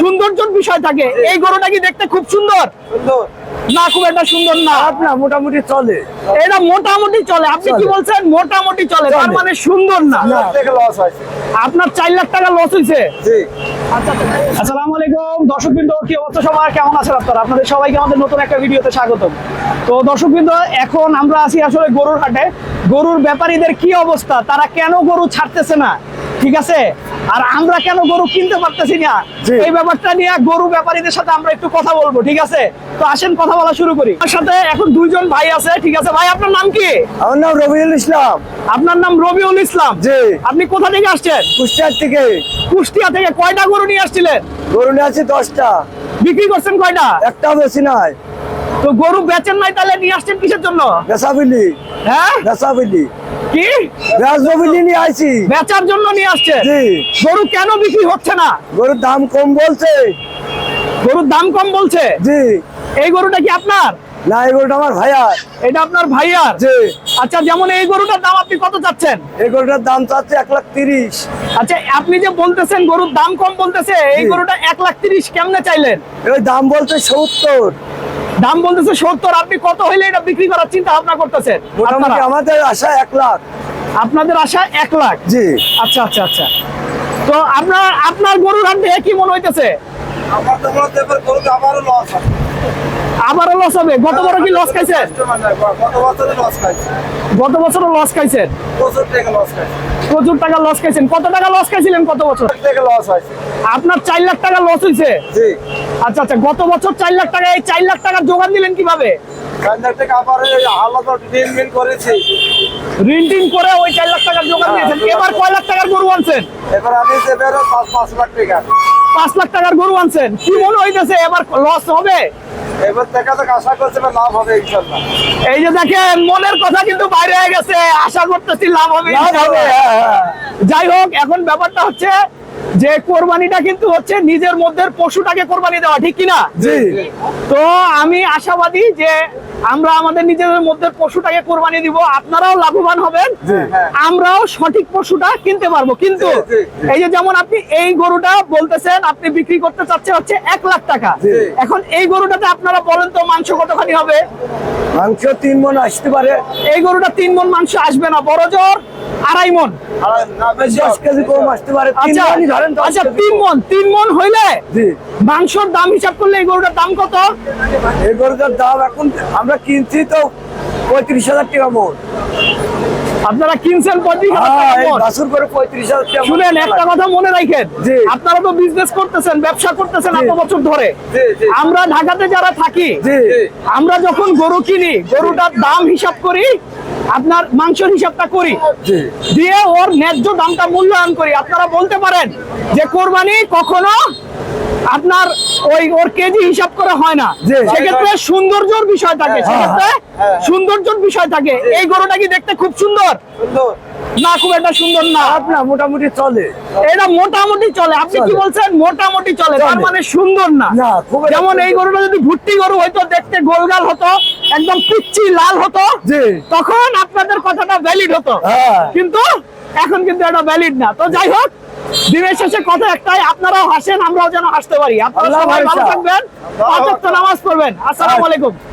সৌন্দর্যের বিষয় থাকে। এই গরুটা কি দেখতে খুব সুন্দর? না খুব একটা সুন্দর না। আপনার মোটামুটি চলে। এটা মোটামুটি চলে। আপনি কি বলছেন? মোটামুটি চলে। তার মানে সুন্দর না। না লস হয়েছে। আপনার চার লাখ টাকা লস হয়েছে? আসসালামু আলাইকুম। দর্শক বিন্দু কি অবস্থা সবার? কেমন আছেন আপনারা? আপনাদের সবাইকে আমাদের নতুন একটা ভিডিওতে স্বাগতম। তো দর্শক বিন্দু এখন আমরা আছি আসলে গরুর হাটে। গরুর ব্যাপারীদের কি অবস্থা? তারা কেন গরু ছাড়তেছে না? ঠিক আছে? আর আমরা কেন গরু কিনতে পারতেছি না? এই ব্যাপারটা নিয়ে গরু ব্যাপারীদের সাথে আমরা একটু কথা বলব ঠিক আছে? তো আসেন কথা বলা শুরু করি। আমার সাথে এখন দুইজন ভাই আছে ঠিক আছে? ভাই আপনার নাম কি? আমার নাম রবিউল ইসলাম। আপনার নাম রবিউল ইসলাম? জি। আপনি কোথা থেকে আসছেন? কুষ্টিয়ার থেকে। কুষ্টিয়া থেকে কয়টা গরু নিয়ে আসছিলেন? গরু নিয়ে আছি দশটা। বিক্রি করছেন কয়টা? একটা বেশি নাই। তো গরু বেচেন নাই তাহলে নিয়ে আসছেন কিসের জন্য? বেসাবিলি হ্যাঁ? বেসাবিলি কি? রাজবিলি নিয়ে আইছি। বেচার জন্য নিয়ে আসছেন জি। গরু কেন বিক্রি হচ্ছে না? গরুর দাম কম বলছে। গরুর দাম কম বলছে? জি। এই গরুটা কি আপনার? না এই গরুটা আমার ভাইয়া এটা আপনার ভাইয়ার? জি। আচ্ছা যেমন এই গরুটার দাম আপনি কত চাচ্ছেন? এই গরুটার দাম চাচ্ছে এক লাখ তিরিশ। আচ্ছা আপনি যে বলতেছেন গরুর দাম কম বলতেছে এই গরুটা এক লাখ তিরিশ কেমনে চাইলেন? ওই দাম বলছে সত্তর। দাম বলতেছে সত্তর আপনি কত হইলে এটা বিক্রি করার চিন্তা ভাবনা করতেছেন? মোটামুটি আমাদের আশা এক লাখ। আপনাদের আশা এক লাখ? জি। আচ্ছা আচ্ছা আচ্ছা। তো আপনার আপনার গরুর হাট দেখে কি মনে হইতেছে? আমার তো মনে হচ্ছে আবারও লস আবারও লস হবে? গত বড় কি লস খাইছেন? গত বছরে লস খাইছে। গত বছরও লস খাইছেন? প্রচুর টাকা লস খাইছে। প্রচুর টাকা লস খাইছেন। কত টাকা লস খাইছিলেন কত বছর? লস হয়েছে আপনার চার লাখ টাকা লস হয়েছে আচ্ছা আচ্ছা গত বছর চার লাখ টাকা এই চার লাখ টাকা যোগান দিলেন কীভাবে? আবার আলাদা দিন দিন করেছি। ঋণ টিন করে ওই চার লাখ টাকার জোগান দিয়েছেন। এবার কয় লাখ টাকার গরু আনছেন? এবার আমি যে বেরো পাঁচ পাঁচ লাখ টাকা। পাঁচ লাখ টাকার গরু আনছেন। কি মনে হইতেছে এবার লস হবে? এবার দেখা যাক আশা করছে লাভ হবে ইনশাল্লাহ এই যে দেখেন মনের কথা কিন্তু বাইরে হয়ে গেছে। আশা করতেছি লাভ হবে লাভ হবে। যাই হোক এখন ব্যাপারটা হচ্ছে যে কোরবানিটা কিন্তু হচ্ছে নিজের মধ্যে পশুটাকে কোরবানি দেওয়া ঠিক কিনা? তো আমি আশাবাদী যে আমরা আমাদের নিজেদের মধ্যে পশুটাকে কোরবানি দিব আপনারাও লাভবান হবেন। আমরাও সঠিক পশুটা কিনতে পারব। কিন্তু। এই যে যেমন আপনি এই গরুটা বলতেছেন আপনি বিক্রি করতে চাচ্ছে হচ্ছে এক লাখ টাকা। এখন এই গরুটাতে আপনারা বলেন তো মাংস কতখানি হবে? মাংস তিন মন আসতে পারে। এই গরুটা তিন মন মাংস আসবে না বড় জোর আড়াই মন। দশ কেজি কম আসতে পারে। আচ্ছা ধরেন আচ্ছা তিন। মন তিন মন হইলে মাংসর দাম হিসাব করলে এই গরুটার দাম কত? এই গরুটার দাম এখন আমরা কিনছি তো পঁয়ত্রিশ হাজার টাকা মন আপনারা কিনছেন হ্যাঁ, শুনেন একটা কথা মনে রাখেন আপনারা তো বিজনেস করতেছেন ব্যবসা করতেছেন এত বছর ধরে। আমরা ঢাকাতে যারা থাকি আমরা যখন গরু কিনি গরুটার দাম হিসাব করি আপনার মাংসের হিসাবটা করি। দিয়ে ওর ন্যায্য দামটা মূল্যায়ন করি। আপনারা বলতে পারেন যে কোরবানি কখনো আপনার ওই ওর কেজি হিসাব করে হয় না। সেক্ষেত্রে সৌন্দর্যর বিষয় থাকে হ্যাঁ, সেক্ষেত্রে হ্যাঁ। সৌন্দর্যর বিষয় থাকে। এই গরুটা কি দেখতে খুব সুন্দর? না খুব একটা সুন্দর না। আপনার মোটামুটি চলে। এটা মোটামুটি চলে। আপনি কি বলছেন? মোটামুটি চলে। তার মানে সুন্দর না। যেমন এই গরুটা যদি ভুট্টি গরু হয়তো দেখতে গোলগাল হতো একদম পিচ্ছি লাল হতো তখন আপনাদের কথাটা ভ্যালিড হতো। হ্যাঁ। কিন্তু এখন কিন্তু এটা ভ্যালিড না। তো যাই হোক দিনের শেষে কথা একটাই আপনারাও হাসেন আমরাও যেন হাসতে পারি। আপনারা সবাই ভালো থাকবেন পাঁচ নামাজ পড়বেন। আসসালামু আলাইকুম।